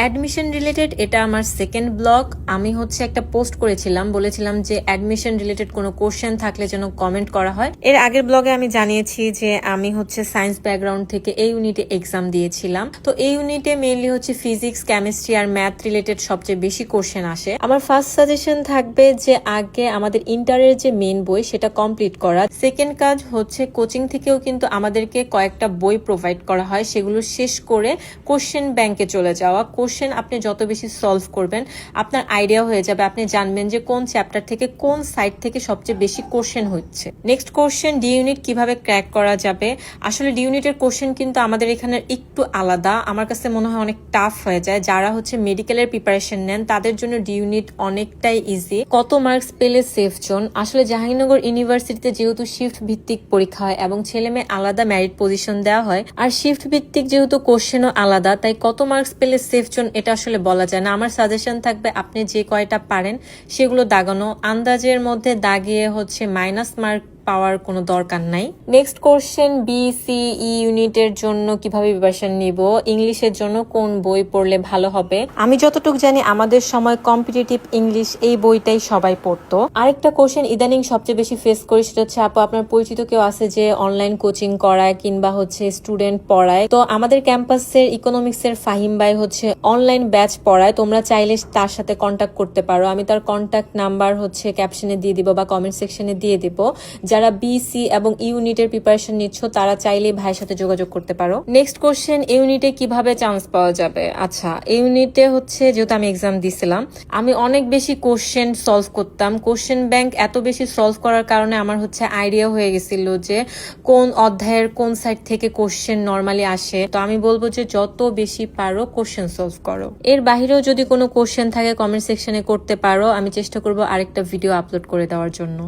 Admission related এটা আমার second blog আমি হচ্ছে একটা পোস্ট করেছিলাম, বলেছিলাম যে অ্যাডমিশন রিলেটেড কোনো কোশ্চেন থাকলে যেন কমেন্ট করা হয়। এর আগের ব্লগে আমি জানিয়েছি যে আমি হচ্ছে সায়েন্স ব্যাকগ্রাউন্ড থেকে এই ইউনিটে এক্সাম দিয়েছিলাম। তো এই ইউনিটে মেইনলি হচ্ছে ফিজিক্স কেমিস্ট্রি আর ম্যাথ রিলেটেড সবচেয়ে বেশি কোশ্চেন আসে। আমার ফার্স্ট সাজেশন থাকবে যে আগে আমাদের ইন্টারের যে মেন বই, সেটা কমপ্লিট করা। সেকেন্ড কাজ হচ্ছে কোচিং থেকেও কিন্তু আমাদেরকে কয়েকটা বই প্রোভাইড করা হয়, সেগুলো শেষ করে কোশ্চেন ব্যাংকে চলে যাওয়া। কোশ্চেন আপনি যত বেশি সলভ করবেন, আপনার আইডিয়া হয়ে যাবে, আপনি জানবেন যে কোন চ্যাপ্টার থেকে কোন সাইড থেকে সবচেয়ে বেশি কোশ্চেন হচ্ছে। নেক্সট কোশ্চেন ডি ইউনিট কীভাবে ক্র্যাক করা যাবে? আসলে ডি ইউনিটের কোশ্চেন কিন্তু আমাদের এখানে একটু আলাদা। আমার কাছে মনে হয় অনেক টাফ হয়ে যায়। যারা হচ্ছে মেডিকেলের প্রিপারেশন নেন, তাদের জন্য ডি ইউনিট অনেকটাই ইজি কত মার্কস পেলে সেফ জোন আসলে জাহাঙ্গীরনগর ইউনিভার্সিটিতে যেহেতু শিফট ভিত্তিক পরীক্ষা হয় এবং ছেলে মেয়ে আলাদা ম্যারিট পজিশন দেওয়া হয়, আর শিফট ভিত্তিক যেহেতু কোশ্চেনও আলাদা, তাই কত মার্কস পেলে সেফ জোন এটা আসলে বলা যায় না। আমার সাজেশন থাকবে আপনি যে কয়টা পারেন, সেগুলো দাগানো। আন্দাজের মধ্যে দাগিয়ে হচ্ছে মাইনাস মার্ক পাওয়ার কোনো দরকার নাই। Next question B C E ইউনিটের জন্য কীভাবে প্রিপারেশন নিব? ইংলিশের জন্য কোন বই পড়লে ভালো হবে? আমি যতটুকু জানি, আমাদের সময় কম্পিটিটিভ ইংলিশ এই বইটাই সবাই পড়তো। আরেকটা কোশ্চেন ইদানিং সবচেয়ে বেশি ফেস করি, সেটা হচ্ছে, আপু, আপনার পরিচিত কেউ আছে যে অনলাইন কোচিং করায় কিংবা হচ্ছে স্টুডেন্ট পড়ায়? তো আমাদের ক্যাম্পাসের ইকোনমিক্স এর ফাহিম ভাই হচ্ছে অনলাইন ব্যাচ পড়ায়। তোমরা চাইলে তার সাথে কন্ট্যাক্ট করতে পারো। আমি তার কন্ট্যাক্ট নাম্বার হচ্ছে ক্যাপশনে দিয়ে দিব বা কমেন্ট সেকশনে দিয়ে দিব। যারা বিসি এবং ইউনিটের প্রিপারেশন নিচ্ছ, তারা চাইলে ভাইয়ের সাথে যোগাযোগ করতে পারো। নেক্সট কোশ্চেন ইউনিটে কীভাবে চান্স পাওয়া যাবে? আচ্ছা ইউনিটে হচ্ছে, যেহেতু আমি এক্সাম দিছিলাম, আমি অনেক বেশি কোশ্চেন সলভ করতাম। কোশ্চেন ব্যাংক এত বেশি সলভ করার কারণে আমার হচ্ছে আইডিয়া হয়ে গেছিল যে, কোন অধ্যায়ের কোন সাইড থেকে কোশ্চেন নর্মালি আসে। তো আমি বলব যে, যত বেশি পারো কোশ্চেন সলভ করো। এর বাহিরেও যদি কোনো কোশ্চেন থাকে কমেন্ট সেকশনে করতে পারো। আমি চেষ্টা করব আরেকটা ভিডিও আপলোড করে দেওয়ার জন্য।